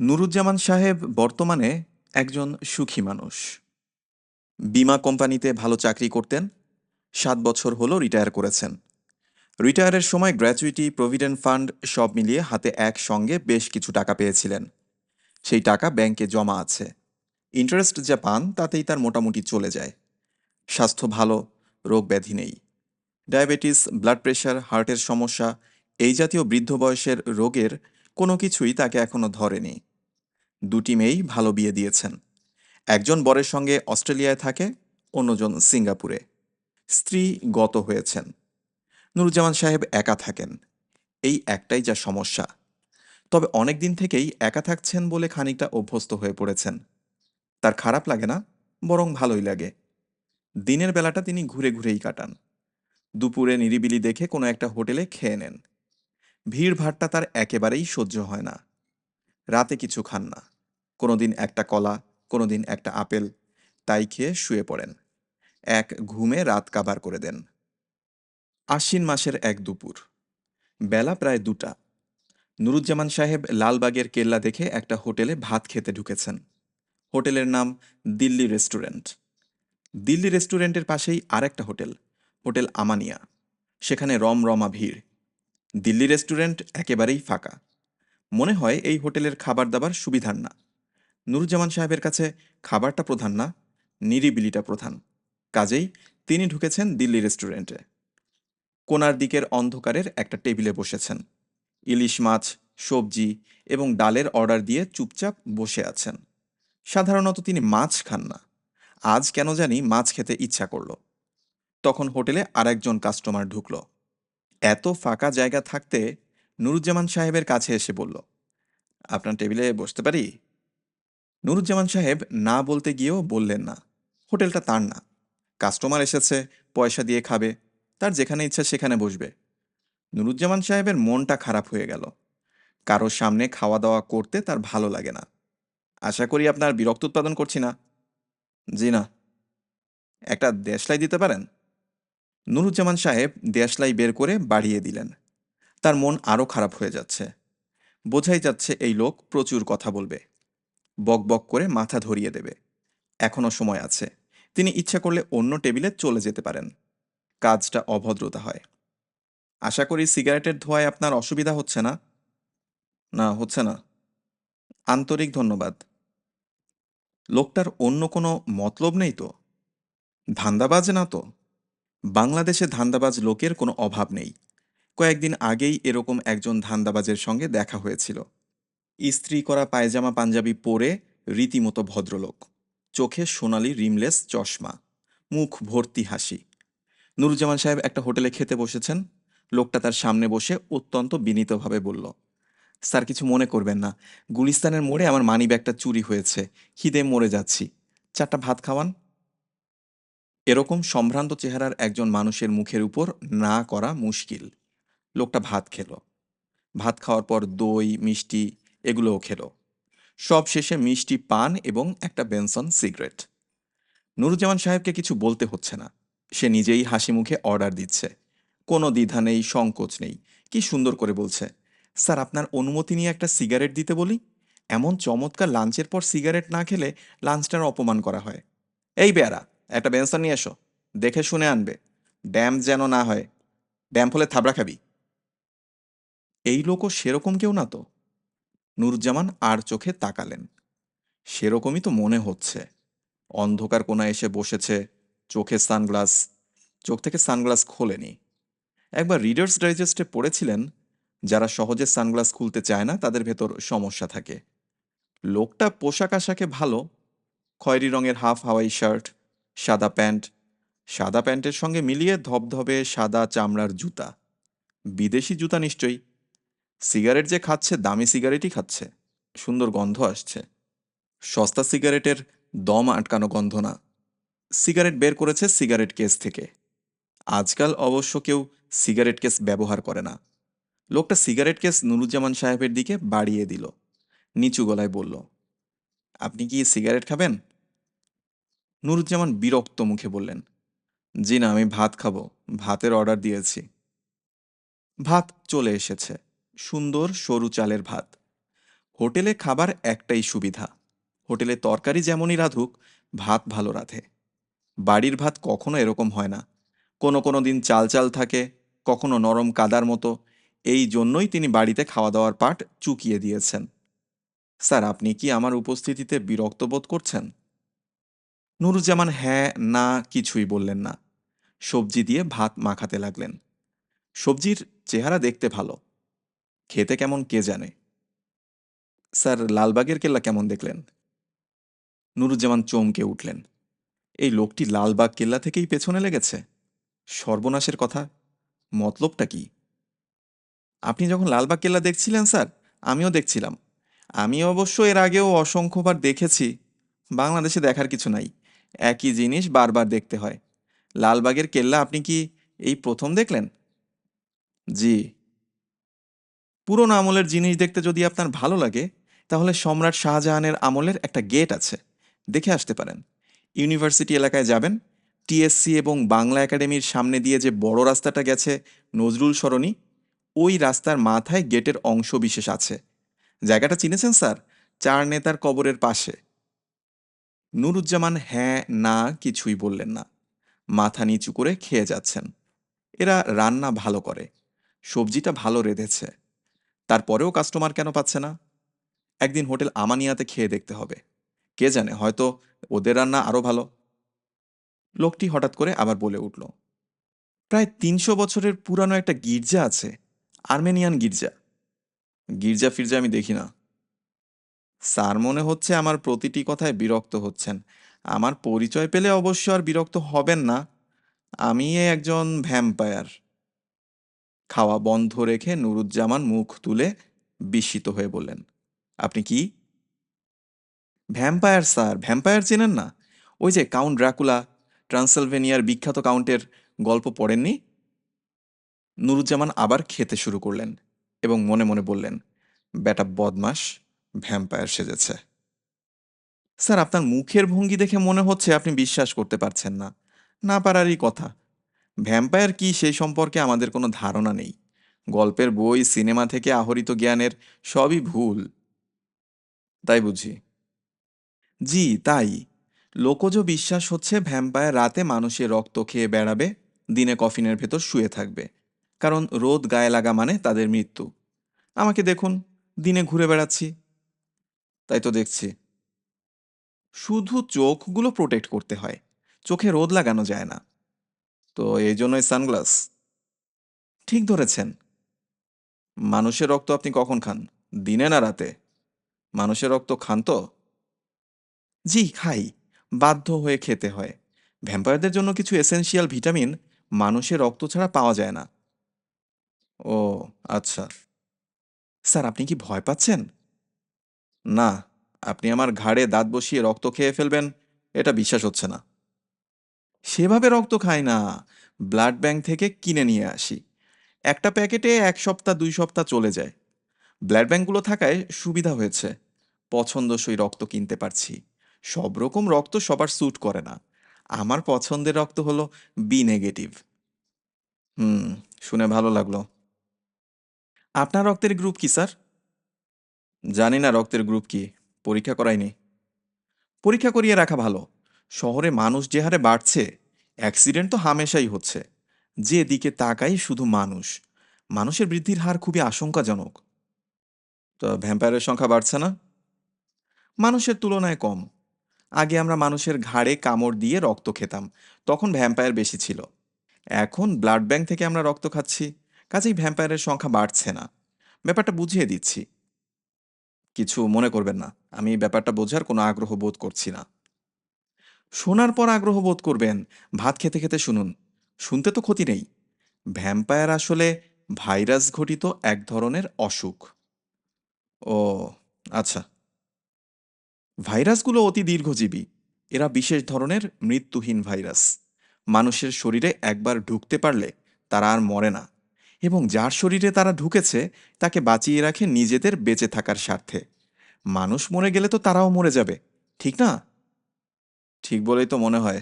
নুরুজ্জামান সাহেব বর্তমানে একজন সুখী মানুষ। বীমা কোম্পানিতে ভালো চাকরি করতেন, সাত বছর হলো রিটায়ার করেছেন। রিটায়ারের সময় গ্র্যাচুইটি, প্রভিডেন্ট ফান্ড সব মিলিয়ে হাতে একসঙ্গে বেশ কিছু টাকা পেয়েছিলেন। সেই টাকা ব্যাংকে জমা আছে। ইন্টারেস্ট যা পান, তাতেই তার মোটামুটি চলে যায়। স্বাস্থ্য ভালো, রোগ ব্যাধি নেই। ডায়াবেটিস, ব্লাড প্রেশার, হার্টের সমস্যা, এই জাতীয় বৃদ্ধ বয়সের রোগের কোনো কিছুই তাকে এখনও ধরেনি। দুটি মেয়েই ভালো বিয়ে দিয়েছেন। একজন বরের সঙ্গে অস্ট্রেলিয়ায় থাকে, অন্যজন সিঙ্গাপুরে। স্ত্রী গত হয়েছেন। নুরুজ্জামান সাহেব একা থাকেন। এই একটাই যা সমস্যা। তবে অনেক দিন থেকেই একা থাকছেন বলে খানিকটা অভ্যস্ত হয়ে পড়েছেন। তার খারাপ লাগে না, বরং ভালোই লাগে। দিনের বেলাটা তিনি ঘুরে ঘুরেই কাটান। দুপুরে নিরিবিলি দেখে কোনো একটা হোটেলে খেয়ে নেন। ভিড় ভাট্টা তার একেবারেই সহ্য হয় না। রাতে কিছু খান না। কোনোদিন একটা কলা, কোনোদিন একটা আপেল, তাই খেয়ে শুয়ে পড়েন। এক ঘুমে রাত কাবার করে দেন। আশ্বিন মাসের এক দুপুর। বেলা প্রায় দুটা। নুরুজ্জামান সাহেব লালবাগের কেল্লা দেখে একটা হোটেলে ভাত খেতে ঢুকেছেন। হোটেলের নাম দিল্লি রেস্টুরেন্ট। দিল্লি রেস্টুরেন্টের পাশেই আরেকটা হোটেল হোটেল আমানিয়া। সেখানে রমরমা ভিড়। দিল্লি রেস্টুরেন্ট একেবারেই ফাঁকা। মনে হয় এই হোটেলের খাবার দাবার সুবিধার না। নুরুজ্জামান সাহেবের কাছে খাবারটা প্রধান না, নিরিবিলিটা প্রধান। কাজেই তিনি ঢুকেছেন দিল্লি রেস্টুরেন্টে। কোনার দিকের অন্ধকারের একটা টেবিলে বসেছেন। ইলিশ মাছ, সবজি এবং ডালের অর্ডার দিয়ে চুপচাপ বসে আছেন। সাধারণত তিনি মাছ খান না। আজ কেন জানি মাছ খেতে ইচ্ছা করল। তখন হোটেলে আরেকজন কাস্টমার ঢুকলো। এত ফাঁকা জায়গা থাকতে নুরুজ্জামান সাহেবের কাছে এসে বলল, আপনার টেবিলে বসতে পারি? নুরুজ্জামান সাহেব না বলতে গিয়েও বললেন না, হোটেলটা তার না। কাস্টমার এসেছে, পয়সা দিয়ে খাবে, তার যেখানে ইচ্ছা সেখানে বসবে। নুরুজ্জামান সাহেবের মনটা খারাপ হয়ে গেল। কারোর সামনে খাওয়া দাওয়া করতে তার ভালো লাগে না। আশা করি আপনার বিরক্ত উৎপাদন করছি না। জি না। একটা দেশলাই দিতে পারেন? নুরুজ্জামান সাহেব দেশলাই বের করে বাড়িয়ে দিলেন। তার মন আরও খারাপ হয়ে যাচ্ছে। বোঝাই যাচ্ছে এই লোক প্রচুর কথা বলবে। বক বক করে মাথা ধরিয়ে দেবে। এখনও সময় আছে। তিনি ইচ্ছা করলে অন্য টেবিলে চলে যেতে পারেন। কাজটা অভদ্রতা হয়। আশা করি সিগারেটের ধোঁয়ায় আপনার অসুবিধা হচ্ছে না? না, হচ্ছে না। আন্তরিক ধন্যবাদ। লোকটার অন্য কোনো মতলব নেই তো? ধান্দাবাজ না তো? বাংলাদেশে ধান্দাবাজ লোকের কোনো অভাব নেই। কয়েকদিন আগেই এরকম একজন ধান্দাবাজের সঙ্গে দেখা হয়েছিল। ইস্ত্রি করা পায়জামা পাঞ্জাবি পরে রীতিমতো ভদ্রলোক। চোখে সোনালি রিমলেস চশমা। মুখ ভর্তি হাসি। নুরুজ্জামান সাহেব একটা হোটেলে খেতে বসেছেন। লোকটা তার সামনে বসে অত্যন্ত বিনীতভাবে বলল, স্যার, কিছু মনে করবেন না। গুলিস্তানের মোড়ে আমার মানি ব্যাগটা চুরি হয়েছে। খিদে মরে যাচ্ছি। চারটা ভাত খাওয়ান। এরকম সম্ভ্রান্ত চেহারার একজন মানুষের মুখের উপর না করা মুশকিল। লোকটা ভাত খেলো। ভাত খাওয়ার পর দই, মিষ্টি এগুলোও খেলো। সব শেষে মিষ্টি, পান এবং একটা বেনসন সিগারেট। নুরুজ্জামান সাহেবকে কিছু বলতে হচ্ছে না। সে নিজেই হাসি মুখে অর্ডার দিচ্ছে। কোনো দ্বিধা নেই, সংকোচ নেই। কি সুন্দর করে বলছে, স্যার, আপনার অনুমতি নিয়ে একটা সিগারেট দিতে বলি? এমন চমৎকার লাঞ্চের পর সিগারেট না খেলে লাঞ্চটার অপমান করা হয়। এই বেয়ারা একটা বেনসন নিয়ে এসো। দেখে শুনে আনবে। ড্যাম যেন না হয়। ড্যাম হলে থাবড়া খাবি। এই লোকও সেরকম কেউ না তো? নুরুজ্জামান আর চোখে তাকালেন। সেরকমই তো মনে হচ্ছে। অন্ধকার কোণা এসে বসেছে চোখে সানগ্লাস। চোখ থেকে সানগ্লাস খোলেনি। একবার রিডার্স ডাইজেস্টে পড়েছিলেন, যারা সহজে সানগ্লাস খুলতে চায় না, তাদের ভেতর সমস্যা থাকে। লোকটা পোশাক আশাকে ভালো, খয়েরি রঙের হাফ হাওয়াই শার্ট সাদা প্যান্ট। সাদা প্যান্টের সঙ্গে মিলিয়ে ধবধবে সাদা চামড়ার জুতা। বিদেশি জুতা নিশ্চয়ই। সিগারেট যে খাচ্ছে, দামি সিগারেটই খাচ্ছে। সুন্দর গন্ধ আসছে। সস্তা সিগারেটের দম আটকানো গন্ধ না। সিগারেট বের করেছে সিগারেট কেস থেকে। আজকাল অবশ্য কেউ সিগারেট কেস ব্যবহার করে না। লোকটা সিগারেট কেস নুরুজ্জামান সাহেবের দিকে বাড়িয়ে দিল। নিচু গলায় বলল, আপনি কি সিগারেট খাবেন? নুরুজ্জামান বিরক্ত মুখে বললেন, জি না, আমি ভাত খাব। ভাতের অর্ডার দিয়েছি। ভাত চলে এসেছে। সুন্দর সরু চালের ভাত। হোটেলে খাবার একটাই সুবিধা। হোটেলে তরকারি যেমনই রাঁধুক, ভাত ভালো রাঁধে। বাড়ির ভাত কখনো এরকম হয় না। কোনো কোনো দিন চাল চাল থাকে, কখনো নরম কাদার মতো। এই জন্যই তিনি বাড়িতে খাওয়া দাওয়ার পাট চুকিয়ে দিয়েছেন। স্যার, আপনি কি আমার উপস্থিতিতে বিরক্ত বোধ করছেন? নুরুজ্জামান হ্যাঁ না কিছুই বললেন না। সবজি দিয়ে ভাত মাখাতে লাগলেন। সবজির চেহারা দেখতে ভালো। খেতে কেমন কে জানে? স্যার, লালবাগের কেল্লা কেমন দেখলেন? নুরুজ্জামান চমকে উঠলেন। এই লোকটি লালবাগ কেল্লা থেকেই পেছনে লেগেছে? সর্বনাশের কথা। মতলবটা কি? আপনি যখন লালবাগ কেল্লা দেখছিলেন স্যার, আমিও দেখছিলাম। আমি অবশ্য এর আগেও অসংখ্যবার দেখেছি। বাংলাদেশে দেখার কিছু নাই। একই জিনিস বারবার দেখতে হয়। লালবাগের কেল্লা আপনি কি এই প্রথম দেখলেন? জি। পুরনো আমলের জিনিস দেখতে যদি আপনার ভালো লাগে, তাহলে সম্রাট শাহজাহানের আমলের একটা গেট আছে। দেখে আসতে পারেন। ইউনিভার্সিটি এলাকায় যাবেন, টিএসসি এবং বাংলা একাডেমির সামনে দিয়ে যে বড় রাস্তাটা গেছে, নজরুল সরণি, ওই রাস্তার মাথায় গেটের অংশ বিশেষ আছে। জায়গাটা চিনেছেন স্যার? চার নেতার কবরের পাশে। নুরুজ্জামান হ্যাঁ না কিছুই বললেন না। মাথা নিচু করে খেয়ে যাচ্ছেন। এরা রান্না ভালো করে। সবজিটা ভালো রেঁধেছে। তারপরেও কাস্টমার কেন পাচ্ছে না? একদিন হোটেল আমানিয়াতে খেয়ে দেখতে হবে। কে জানে, হয়তো ওদের রান্না আরও ভালো। লোকটি হঠাৎ করে আবার বলে উঠল, প্রায় তিনশো বছরের পুরানো একটা গির্জা আছে, আর্মেনিয়ান গির্জা। গির্জা ফির্জা আমি দেখি না। স্যার মনে হচ্ছে আমার প্রতিটি কথায় বিরক্ত হচ্ছেন। আমার পরিচয় পেলে অবশ্য আর বিরক্ত হবেন না। আমি একজন ভ্যাম্পায়ার। খাওয়া বন্ধ রেখে নুরুজ্জামান মুখ তুলে বিস্মিত হয়ে বললেন, আপনি কি? Vampire, sir. ভ্যাম্পায়ার চেনেন না? ওই যে কাউন্ট ড্রাকুলা, ট্রান্সলভেনিয়ার বিখ্যাত কাউন্টের গল্প পড়েননি? নুরুজ্জামান আবার খেতে শুরু করলেন এবং মনে মনে বললেন, বেটা বদমাস ভ্যাম্পায়ার সেজেছে। স্যার, আপনার মুখের ভঙ্গি দেখে মনে হচ্ছে আপনি বিশ্বাস করতে পারছেন না। না পারারই কথা। ভ্যাম্পায়ার কি সেই সম্পর্কে আমাদের কোনো ধারণা নেই। গল্পের বই, সিনেমা থেকে আহরিত জ্ঞানের সবই ভুল। তাই বুঝি। জি, তাই। লোকজ বিশ্বাস হচ্ছে ভ্যাম্পায়ার রাতে মানুষের রক্ত খেয়ে বেড়াবে, দিনে কফিনের ভেতর শুয়ে থাকবে। কারণ রোদ গায়ে লাগা মানে তাদের মৃত্যু। আমাকে দেখুন, দিনে ঘুরে বেড়াচ্ছি। তাই তো দেখছি। শুধু চোখগুলো প্রোটেক্ট করতে হয়। চোখে রোদ লাগানো যায় না। তো এই জন্যই সানগ্লাস। ঠিক ধরেছেন। মানুষের রক্ত আপনি কখন খান? দিনে না রাতে? মানুষের রক্ত খান তো? জি, খাই। বাধ্য হয়ে খেতে হয়। ভ্যাম্পায়ারদের জন্য কিছু এসেনশিয়াল ভিটামিন মানুষের রক্ত ছাড়া পাওয়া যায় না। ও আচ্ছা। স্যার, আপনি কি ভয় পাচ্ছেন? না, আপনি আমার ঘাড়ে দাঁত বসিয়ে রক্ত খেয়ে ফেলবেন, এটা বিশ্বাস হচ্ছে না। সেভাবে রক্ত খাই না, ব্লাড ব্যাংক থেকে কিনে নিয়ে আসি। একটা প্যাকেটে এক সপ্তাহ, দুই সপ্তাহ চলে যায়। ব্লাড ব্যাংকগুলো থাকায় সুবিধা হয়েছে। পছন্দসই রক্ত কিনতে পারছি। সব রকম রক্ত সবার স্যুট করে না। আমার পছন্দের রক্ত হলো বি নেগেটিভ হুম, শুনে ভালো লাগল। আপনার রক্তের গ্রুপ কি, স্যার? জানি না রক্তের গ্রুপ কি, পরীক্ষা করাইনি। পরীক্ষা করিয়ে রাখা ভালো। শহরে মানুষ যে হারে বাড়ছে, অ্যাক্সিডেন্ট তো হামেশাই হচ্ছে। যে দিকে তাকাই শুধু মানুষ। মানুষের বৃদ্ধির হার খুবই আশঙ্কাজনক। তো ভ্যাম্পায়ারের সংখ্যা বাড়ছে না? মানুষের তুলনায় কম। আগে আমরা মানুষের ঘাড়ে কামড় দিয়ে রক্ত খেতাম, তখন ভ্যাম্পায়ার বেশি ছিল। এখন ব্লাড ব্যাংক থেকে আমরা রক্ত খাচ্ছি, কাজেই ভ্যাম্পায়ারের সংখ্যা বাড়ছে না। ব্যাপারটা বুঝিয়ে দিচ্ছি। কিছু মনে করবেন না। আমি ব্যাপারটা বোঝার কোনো আগ্রহ বোধ করছি না। শোনার পর আগ্রহ বোধ করবেন, ভাত খেতে খেতে শুনুন। শুনতে তো ক্ষতি নেই। ভ্যাম্পায়ার আসলে ভাইরাস ঘটিত এক ধরনের অসুখ। ও আচ্ছা। ভাইরাসগুলো অতি দীর্ঘজীবী। এরা বিশেষ ধরনের মৃত্যুহীন ভাইরাস। মানুষের শরীরে একবার ঢুকতে পারলে তারা আর মরে না। এবং যার শরীরে তারা ঢুকেছে, তাকে বাঁচিয়ে রাখে নিজেদের বেঁচে থাকার স্বার্থে। মানুষ মরে গেলে তো তারাও মরে যাবে, ঠিক না? ঠিক বলেই তো মনে হয়।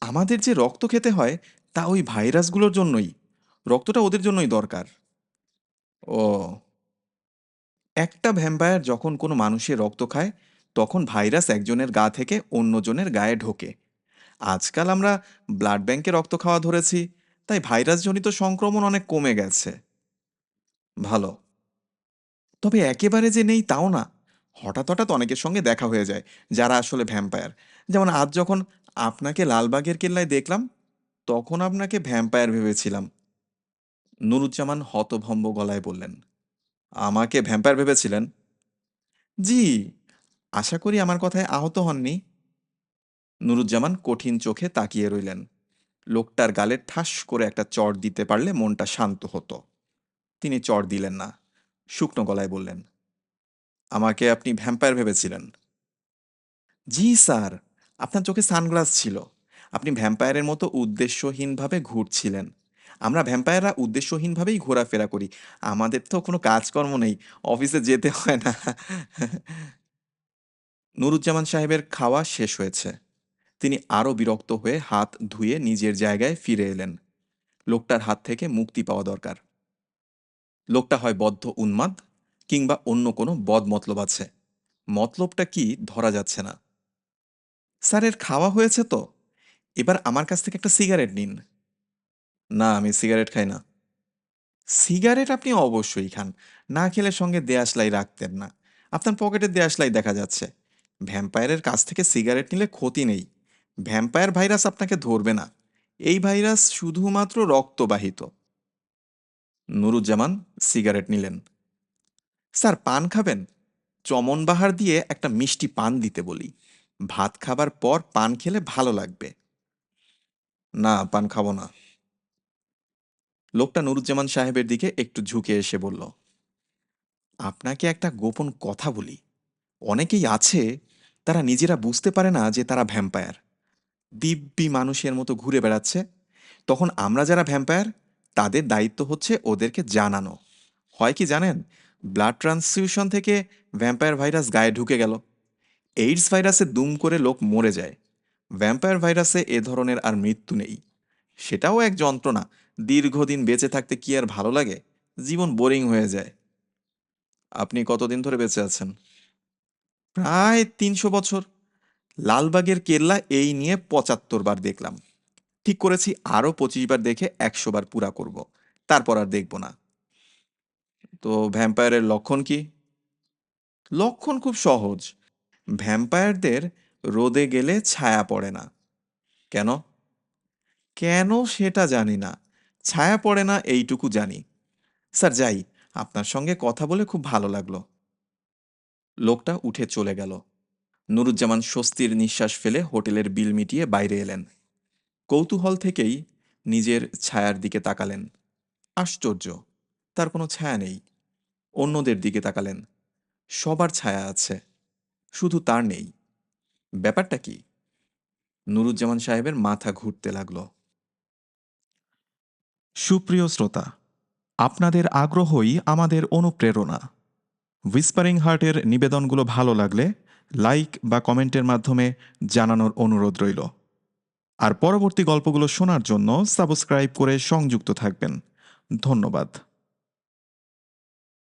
আমাদের যে রক্ত খেতে হয়, তা ওই ভাইরাসগুলোর জন্যই। রক্তটা ওদের জন্যই দরকার। ও। একটা ভ্যাম্পায়ার যখন কোনো মানুষের রক্ত খায়, তখন ভাইরাস একজনের গা থেকে অন্যজনের গায়ে ঢোকে। আজকাল আমরা ব্লাড ব্যাংকে রক্ত খাওয়া ধরেছি তাই ভাইরাসজনিত সংক্রমণ অনেক কমে গেছে। ভালো। তবে একেবারে যে নেই তাও না। হঠাৎ হঠাৎ অনেকের সঙ্গে দেখা হয়ে যায়, যারা আসলে ভ্যাম্পায়ার। যেমন আজ যখন আপনাকে লালবাগের কেল্লায় দেখলাম, তখন আপনাকে ভ্যাম্পায়ার ভেবেছিলাম। নুরুজ্জামান হতভম্ব গলায় বললেন, আমাকে ভ্যাম্পায়ার ভেবেছিলেন? জি, আশা করি আমার কথায় আহত হননি। নুরুজ্জামান কঠিন চোখে তাকিয়ে রইলেন। লোকটার গালে ঠাস করে একটা চড় দিতে পারলে মনটা শান্ত হতো। তিনি চড় দিলেন না, শুকনো গলায় বললেন, আমাকে আপনি ভ্যাম্পায়ার ভেবেছিলেন? জি, স্যার। আপনার চোখে সানগ্লাস ছিল। আপনি ভ্যাম্পায়ারের মতো উদ্দেশ্যহীনভাবে ঘুরছিলেন। আমরা ভ্যাম্পায়াররা উদ্দেশ্যহীনভাবেই ঘোরাফেরা করি। আমাদের তো কোনো কাজকর্ম নেই। অফিসে যেতে হয় না। নুরুজ্জামান সাহেবের খাওয়া শেষ হয়েছে। তিনি আরও বিরক্ত হয়ে হাত ধুয়ে নিজের জায়গায় ফিরে এলেন। লোকটার হাত থেকে মুক্তি পাওয়া দরকার। লোকটা হয় বদ্ধ উন্মাদ কিংবা অন্য কোনো বদ মতলব আছে। মতলবটা কি ধরা যাচ্ছে না। স্যারের খাওয়া হয়েছে তো। এবার আমার কাছ থেকে একটা সিগারেট নিন। না, আমি সিগারেট খাই না। সিগারেট আপনি অবশ্যই খান। না খেলে সঙ্গে দেয়াশলাই রাখতেন না। আপনার পকেটে দেয়াশলাই দেখা যাচ্ছে। ভ্যাম্পায়ারের কাছ থেকে সিগারেট নিলে ক্ষতি নেই। ভ্যাম্পায়ার ভাইরাস আপনাকে ধরবে না। এই ভাইরাস শুধুমাত্র রক্তবাহিত। নুরুজ্জামান সিগারেট নিলেন। স্যার, পান খাবেন? চমন বাহার দিয়ে একটা মিষ্টি পান দিতে বলি। ভাত খাবার পর পান খেলে ভালো লাগবে। না, পান খাব না। লোকটা নুরুজ্জামান সাহেবের দিকে একটু ঝুঁকে এসে বলল, আপনাকে একটা গোপন কথা বলি। অনেকেই আছে, তারা নিজেরা বুঝতে পারে না যে তারা ভ্যাম্পায়ার দিব্যি মানুষের মতো ঘুরে বেড়াচ্ছে। তখন আমরা যারা ভ্যাম্পায়ার, তাদের দায়িত্ব হচ্ছে ওদেরকে জানানো। হয় কি জানেন? ব্লাড ট্রান্সফিউশন থেকে ভ্যাম্পায়ার ভাইরাস গায়ে ঢুকে গেল। এইডস ভাইরাসে দুম করে লোক মরে যায়। ভ্যাম্পায়ার ভাইরাসে এ ধরনের আর মৃত্যু নেই। সেটাও এক যন্ত্রণা। দীর্ঘদিন বেঁচে থাকতে কি আর ভালো লাগে? জীবন বোরিং হয়ে যায়। আপনি কতদিন ধরে বেঁচে আছেন? প্রায় তিনশো বছর। লালবাগের কেল্লা এই নিয়ে পঁচাত্তর বার দেখলাম। ঠিক করেছি, আরও পঁচিশ বার দেখে একশো বার পুরা করব। তারপর আর দেখব না। তো ভ্যাম্পায়ারের লক্ষণ কি? লক্ষণ খুব সহজ। ভ্যাম্পায়ারদের রোদে গেলে ছায়া পড়ে না। কেন? কেন সেটা জানি না। ছায়া পড়ে না এইটুকু জানি। স্যার, যাই, আপনার সঙ্গে কথা বলে খুব ভালো লাগল। লোকটা উঠে চলে গেল। নুরুজ্জামান স্বস্তির নিঃশ্বাস ফেলে হোটেলের বিল মিটিয়ে বাইরে এলেন। কৌতূহল থেকেই নিজের ছায়ার দিকে তাকালেন। আশ্চর্য, তার কোনো ছায়া নেই। অন্যদের দিকে তাকালেন। সবার ছায়া আছে, শুধু তার নেই। ব্যাপারটা কি? নুরুজ্জামান সাহেবের মাথা ঘুরতে লাগল। সুপ্রিয় শ্রোতা, আপনাদের আগ্রহই আমাদের অনুপ্রেরণা। হুইসপারিং হার্টের নিবেদনগুলো ভালো লাগলে লাইক বা কমেন্টের মাধ্যমে জানানোর অনুরোধ রইল। আর পরবর্তী গল্পগুলো শোনার জন্য সাবস্ক্রাইব করে সংযুক্ত থাকবেন। ধন্যবাদ।